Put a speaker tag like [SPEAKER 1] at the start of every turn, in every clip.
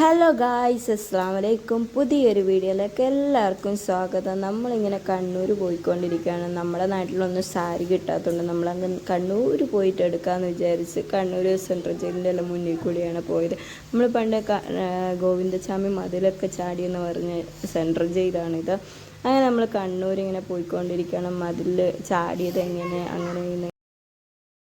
[SPEAKER 1] Hello guys അസ്സാം വലൈക്കും പുതിയൊരു വീഡിയോയിലേക്ക് എല്ലാവർക്കും സ്വാഗതം. നമ്മളിങ്ങനെ കണ്ണൂർ പോയിക്കൊണ്ടിരിക്കുകയാണ്. നമ്മുടെ നാട്ടിലൊന്നും സാരി കിട്ടാത്തതുകൊണ്ട് നമ്മളങ്ങ് കണ്ണൂർ പോയിട്ട് എടുക്കാമെന്ന് വിചാരിച്ച് കണ്ണൂർ സെൻട്രൽ ജയിലിന്റെ എല്ലാം മുന്നിൽ കൂടിയാണ് പോയത്. നമ്മൾ പണ്ട് ഗോവിന്ദസ്വാമി മതിലൊക്കെ ചാടിയെന്ന് പറഞ്ഞ സെൻട്രൽ ജയിലാണിത് അങ്ങനെ നമ്മൾ കണ്ണൂർ ഇങ്ങനെ പോയിക്കൊണ്ടിരിക്കുകയാണ്. മതിൽ ചാടിയത് എങ്ങനെ അങ്ങനെ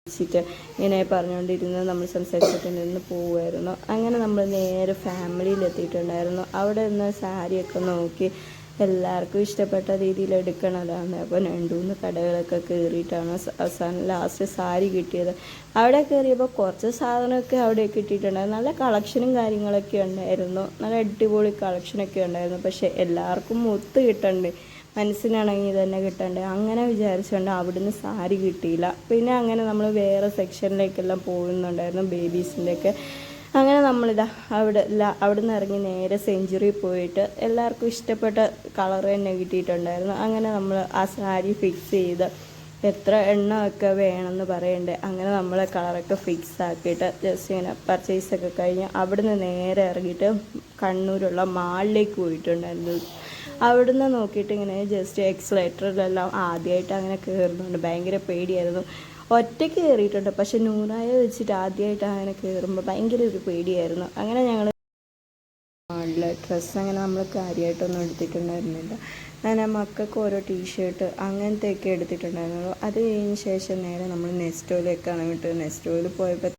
[SPEAKER 1] വെച്ചിട്ട് ഇങ്ങനെ പറഞ്ഞുകൊണ്ടിരുന്ന് നമ്മൾ സംസാരിച്ചിട്ട് നിന്ന് പോവുമായിരുന്നു അങ്ങനെ നമ്മൾ നേരെ ഫാമിലിയിൽ എത്തിയിട്ടുണ്ടായിരുന്നു. അവിടെ നിന്ന് സാരിയൊക്കെ നോക്കി എല്ലാവർക്കും ഇഷ്ടപ്പെട്ട രീതിയിൽ എടുക്കണതാണ്. അപ്പോൾ രണ്ട് മൂന്ന് കടകളൊക്കെ കയറിയിട്ടാണ് അവസാനം ലാസ്റ്റ് സാരി കിട്ടിയത്. അവിടെ കയറിയപ്പോൾ കുറച്ച് സാധനമൊക്കെ അവിടെ കിട്ടിയിട്ടുണ്ടായിരുന്നു. നല്ല കളക്ഷനും കാര്യങ്ങളൊക്കെ ഉണ്ടായിരുന്നു. നല്ല അടിപൊളി കളക്ഷനൊക്കെ ഉണ്ടായിരുന്നു. പക്ഷേ എല്ലാവർക്കും ഒത്ത് കിട്ടണ്ടേ. മനസ്സിനാണെങ്കിൽ തന്നെ കിട്ടണ്ടേ. അങ്ങനെ വിചാരിച്ചുകൊണ്ട് അവിടുന്ന് സാരി കിട്ടിയില്ല. പിന്നെ അങ്ങനെ നമ്മൾ വേറെ സെക്ഷനിലേക്കെല്ലാം പോകുന്നുണ്ടായിരുന്നു ബേബീസിന്റെയൊക്കെ. അങ്ങനെ നമ്മളിതാ അവിടെ അവിടെ നിന്ന് ഇറങ്ങി നേരെ സെഞ്ചുറി പോയിട്ട് എല്ലാവർക്കും ഇഷ്ടപ്പെട്ട കളർ തന്നെ കിട്ടിയിട്ടുണ്ടായിരുന്നു. അങ്ങനെ നമ്മൾ ആ സാരി ഫിക്സ് ചെയ്ത് എത്ര എണ്ണമൊക്കെ വേണമെന്ന് പറയണ്ടേ. അങ്ങനെ നമ്മൾ കളറൊക്കെ ഫിക്സ് ആക്കിയിട്ട് ജസ്റ്റ് ഇങ്ങനെ പർച്ചേസ് ഒക്കെ കഴിഞ്ഞ് അവിടുന്ന് നേരെ ഇറങ്ങിയിട്ട് കണ്ണൂരുള്ള മാളിലേക്ക് പോയിട്ടുണ്ടായിരുന്നു. അവിടുന്ന് നോക്കിയിട്ട് ഇങ്ങനെ ജസ്റ്റ് എക്സലേറ്ററിലെല്ലാം ആദ്യമായിട്ട് അങ്ങനെ കയറുന്നുണ്ട് ഭയങ്കര പേടിയായിരുന്നു. ഒറ്റയ്ക്ക് കയറിയിട്ടുണ്ട് പക്ഷെ നൂറായ വെച്ചിട്ട് ആദ്യമായിട്ട് അങ്ങനെ കയറുമ്പോൾ ഭയങ്കര ഒരു പേടിയായിരുന്നു. അങ്ങനെ ഞങ്ങൾ ഡ്രസ്സ് അങ്ങനെ നമ്മൾ കാര്യമായിട്ടൊന്നും എടുത്തിട്ടുണ്ടായിരുന്നില്ല. അങ്ങനെ മക്കൾക്ക് ഓരോ ടീഷർട്ട് അങ്ങനത്തെയൊക്കെ എടുത്തിട്ടുണ്ടായിരുന്നുള്ളൂ അത് കഴിഞ്ഞ ശേഷം നേരെ നമ്മൾ നെസ്റ്റോയിലേക്കാണ് വിട്ടത് നെസ്റ്റോയിൽ പോയപ്പോൾ